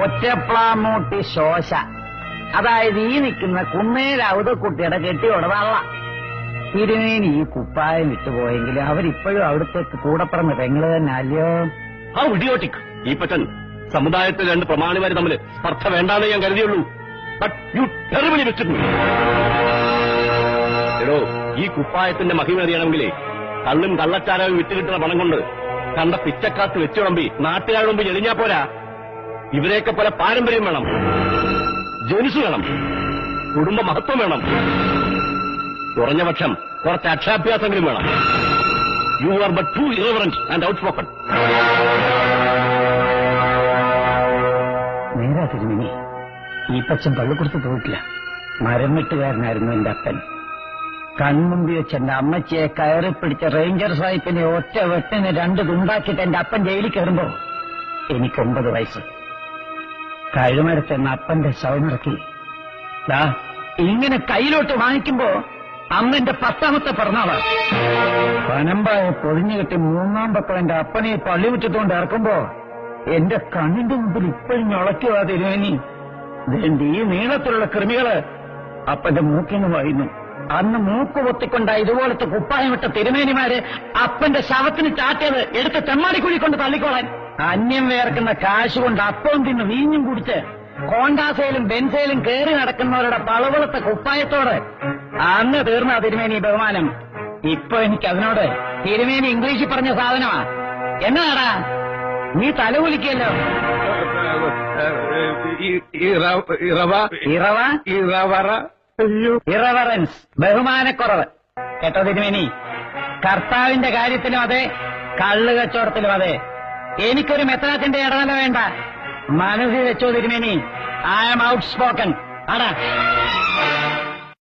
ഒറ്റപ്ലാമൂട്ടി ശോശ. അതായത് ഈ നിൽക്കുന്ന കുന്നേരൗതക്കുട്ടിയുടെ കെട്ടിയോടെ വള്ള തിരുമേനി ഈ കുപ്പായം വിട്ടുപോയെങ്കിൽ അവരിപ്പോഴും അവിടുത്തെ കൂടപ്പറന്ന് പെങ്ങൾ തന്നെ അല്ലയോ ആ ഇഡിയോട്ടിക്. ഈ പറ്റൻ സമുദായത്തിൽ രണ്ട് പ്രമാണിമാര് തമ്മിൽ സ്പർദ്ധ വേണ്ടാന്ന് ഞാൻ കരുതിയുള്ളൂ. ബട്ട് എടോ ഈ കുപ്പായത്തിന്റെ മഹിമ അറിയണമെങ്കിലേ കള്ളും കള്ളച്ചാരവും വിറ്റുകിട്ടുന്ന പണം കൊണ്ട് കണ്ട പിച്ചക്കാത്ത് വെച്ചുടമ്പി നാട്ടുകാരുടെ മുമ്പ് എളിഞ്ഞാ പോരാ. ഇവരെയൊക്കെ പോലെ പാരമ്പര്യം വേണം. ജനുസ് വേണം. കുടുംബ മഹത്വം വേണം. കുറഞ്ഞ പക്ഷം കുറച്ച് അക്ഷാഭ്യാസങ്ങളും വേണം. You are but to irreverence and outspoken നേരാ തിരുമിനി ഈ പച്ചൻ പള്ളിക്കൊടുത്ത് പോയിട്ടില്ല. മരമിട്ടുകാരനായിരുന്നു എന്റെ അപ്പൻ. കൺമുമ്പി വെച്ച് എന്റെ അമ്മച്ചിയെ കയറി പിടിച്ച റേഞ്ചർ സാഹിബിനെ ഒറ്റ വെട്ടിന് രണ്ട് തുണ്ടാക്കിയിട്ട് എന്റെ അപ്പൻ ജയിലിൽ കയറുമ്പോ എനിക്ക് ഒമ്പത് വയസ്സ്. കഴുമരത്തെന്ന അപ്പന്റെ ശവമിറക്കി ദാ ഇങ്ങനെ കയ്യിലോട്ട് വാങ്ങിക്കുമ്പോ അമ്മന്റെ പത്താമത്തെ പിറന്നാളാ. പനമ്പായ പൊതിഞ്ഞു കെട്ടി മൂന്നാം പക്കം എന്റെ അപ്പനെ പള്ളി വിറ്റത്തുകൊണ്ട് ഇറക്കുമ്പോ എന്റെ കണ്ണിന്റെ മുമ്പിൽ ഇപ്പോഴും ഞൊളയ്ക്കുവാ തിരുവേനി ഈ നീളത്തിലുള്ള കൃമികൾ അപ്പന്റെ മൂക്കിന് വായുന്നു. അന്ന് മൂക്ക് പൊത്തിക്കൊണ്ട ഇതുപോലത്തെ കുപ്പായമിട്ട തിരുമേനിമാര് അപ്പന്റെ ശവത്തിന് ചാട്ടിയത് എടുത്ത് തെമ്മാടിക്കുഴി കൊണ്ട് തള്ളിക്കോളാൻ. അന്യം വേർക്കുന്ന കാശ് കൊണ്ട് അപ്പവും തിന്ന് വീഞ്ഞും കുടിച്ച് കോണ്ടാസയിലും ബെൻസയിലും കയറി നടക്കുന്നവരുടെ പളവളത്തെ കുപ്പായത്തോടെ. അന്ന് തീർന്ന തിരുമേനി ബഹുമാനം. ഇപ്പൊ എനിക്ക് അതിനോട് തിരുമേനി ഇംഗ്ലീഷിൽ പറഞ്ഞ സാധനമാ. എന്നാടാ? നീ തലകുലിക്കല്ലോ ഇറവറൻസ് ബഹുമാനക്കുറവ്. കേട്ടോ തിരുമേനി? കർത്താവിന്റെ കാര്യത്തിലും അതെ കള്ളു കച്ചവടത്തിലും അതെ. എനിക്കൊരു മെത്രാത്തിന്റെ ഇടനില വേണ്ട. മനസ്സിൽ വെച്ചോ തിരുമേനി ഐ ആം ഔട്ട് സ്പോക്കൺ ആടാ